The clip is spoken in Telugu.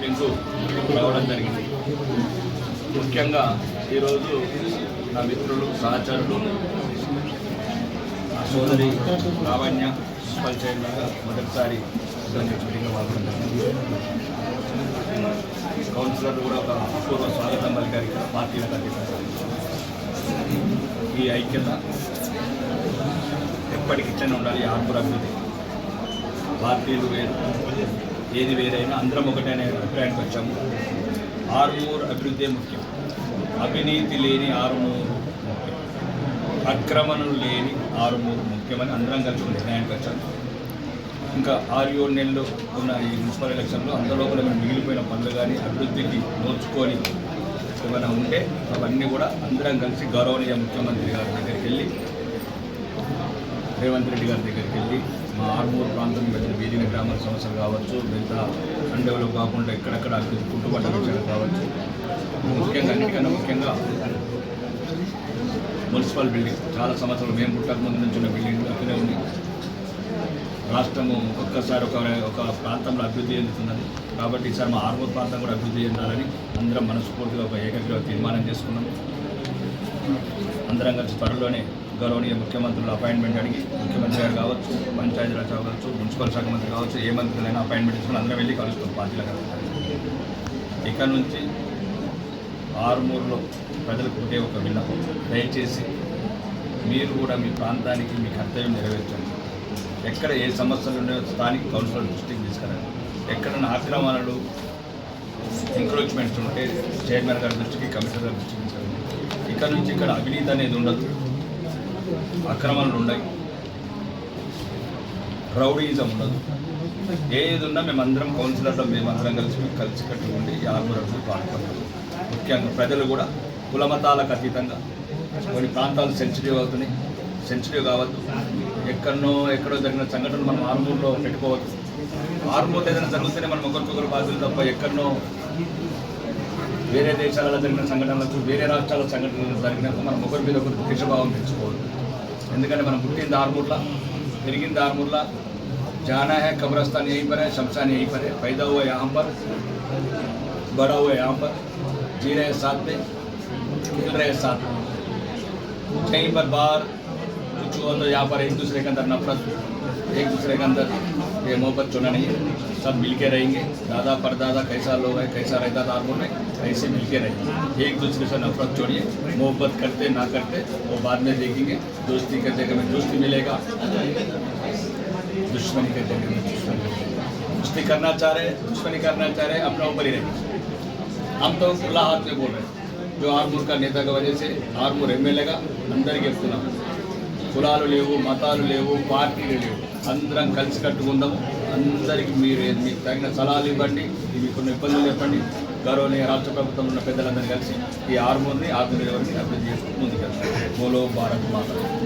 మీకు రావడం జరిగింది. ముఖ్యంగా ఈరోజు నా మిత్రులు సహచరులు నా సోదరి లావణ్య పరిచయం మొదటిసారి కౌన్సిలర్ కూడా ఒక అపూర్వ స్వాగతం పలికారు ఇక్కడ పార్టీలకు ఈ ఐక్యత ఎప్పటికి ఉండాలి ఆర్మూర్ అభివృద్ధి పార్టీలు వేరు. ఏది వేరైనా అందరం ఒకటే అభిప్రాయానికి వచ్చాము. ఆర్మూర్ అభివృద్ధి ముఖ్యం. అవినీతి లేని ఆరుమూరు ముఖ్యం. అక్రమణలు లేని ఆరుమూరు ముఖ్యమని అందరం కలిసి ఒక నిర్ణయానికి వచ్చాము ఇంకా ఆరు ఏడు నెలలు ఉన్న ఈ మున్సిపల్ ఎలక్షన్లో అందులో కూడా మేము మిగిలిపోయిన పనులు కానీ అభివృద్ధికి నోచుకొని ఏమైనా ఉంటే అవన్నీ కూడా అందరం కలిసి గౌరవనీయ ముఖ్యమంత్రి గారి దగ్గరికి వెళ్ళి రేవంత్ రెడ్డి గారి దగ్గరికి వెళ్ళి మా ఆర్మూరు ప్రాంతం పెద్ద వీధిన గ్రామాల సమస్యలు కావచ్చు మిగతా అండవులు కాకుండా ఎక్కడెక్కడ అభివృద్ధి పుట్టుబట్ట విషయాలు కావచ్చు. ముఖ్యంగా అన్నిటికన్నా ముఖ్యంగా మున్సిపల్ బిల్డింగ్. చాలా సంవత్సరాలు మేము పుట్టక ముందు నుంచి ఉన్న బిల్డింగ్ అక్కడే ఉంది. రాష్ట్రము ఒక్కొక్కసారి ఒక ఒక ప్రాంతంలో అభివృద్ధి చెందుతున్నది. కాబట్టి ఈసారి మా ఆర్మూర్ ప్రాంతం కూడా అభివృద్ధి చెందాలని అందరం మనస్ఫూర్తిగా ఒక ఏకగ్రహ తీర్మానం చేసుకున్నాం. అందరం కలిసి త్వరలోనే గౌరవనీయ ముఖ్యమంత్రుల అపాయింట్మెంట్ అడిగి ముఖ్యమంత్రి గారు కావచ్చు పంచాయతీరాజ్ కావచ్చు మున్సిపల్ శాఖ మంత్రి కావచ్చు ఏ మంత్రులైనా అపాయింట్మెంట్ తీసుకుని అందరం వెళ్ళి కలుస్తాం పార్టీల ఇక్కడ నుంచి ఆరుమూరులో ప్రజలకు ఉండే ఒక విన్నపం. దయచేసి మీరు కూడా మీ ప్రాంతానికి మీ కర్తవ్యం నెరవేర్చండి. ఎక్కడ ఏ సమస్యలు ఉన్నాయో స్థానిక కౌన్సిలర్ దృష్టికి తీసుకురండి. ఎక్కడైనా ఆక్రమణలు ఎంక్రోచ్మెంట్స్ ఉంటే చైర్మన్ గారి దృష్టికి కమిషనర్ గారి దృష్టికి తీసుకురండి. ఇక్కడ నుంచి ఇక్కడ అవినీతి అనేది ఉండదు. అక్రమాలు ఉన్నాయి రౌడీజం ఉండదు. ఏది ఉన్నా మేమందరం కౌన్సిలర్లో మేమందరం కలిసి కలిసి కట్టి ఉండి ఈ ఆర్మూరకు ముఖ్యంగా ప్రజలు కూడా కులమతాలకు అతీతంగా. కొన్ని ప్రాంతాలు సెన్సిటివ్ అవుతున్నాయి. సెన్సిటివ్ కావద్దు. ఎక్కడనో ఎక్కడో జరిగిన సంఘటనలు మనం ఆర్మూర్లో పెట్టుకోవద్దు. ఆర్మూర్లో ఏదైనా జరుగుతూనే మనం ఒకరికొకరు బాధ్యులు తప్ప ఎక్కడనో వేరే దేశాలలో జరిగిన సంఘటనలకు వేరే రాష్ట్రాల సంఘటనలు జరిగినప్పుడు మనం ఒకరి మీద ఒకరు దేశభావం పెంచుకోవద్దు. ఎందుకంటే మనం పుట్టింది ఆర్మూర్లా పెరిగింది ఆర్మూర్లా जाना है कब्रस्तान यहीं पर है शमशान यहीं पर है पैदा हुआ यहाँ पर बड़ा हुआ यहाँ पर जी रहे साथ में खेल रहे साथ में कहीं पर बाहर कुछ हुआ तो यहाँ पर एक दूसरे के अंदर नफरत एक दूसरे के अंदर एमओ पर चुना नहीं है। सब मिल के रहेंगे। दादा, परदादा कैसा लोग है, कैसा रहता था आगों में, ऐसे मिल के रहेंगे। एक दूसरे से नफरत छोड़िए। मोहब्बत करते, ना करते, वो बाद में देखेंगे। दोस्ती के जगह में दोस्ती मिलेगा। दुश्मनी जगह में दुश्मनी दोस्ती करना चाह रहे दुश्मनी करना चाह रहे अपना ऊपर ही रहेंगे। हम तो खुला हाथ में बोल रहे हैं। जो आरमूर का नेता की वजह से आरमूर एम एल का, अंदर गिरफ़्तार కులాలు లేవు మతాలు లేవు పార్టీలు లేవు. అందరం కలిసి కట్టుకుందాము. అందరికీ మీరు మీకు తగిన సలహాలు ఇవ్వండి. మీకున్న ఇబ్బందులు చెప్పండి. గౌరవనీయ రాష్ట్ర ప్రభుత్వం ఉన్న పెద్దలందరినీ కలిసి ఈ ఆర్మూర్ని ఆత్మనిర్భర్ని అభివృద్ధి చేసుకుంటూ ముందుకెళ్తాం. బోలో భారత్ మాత్రం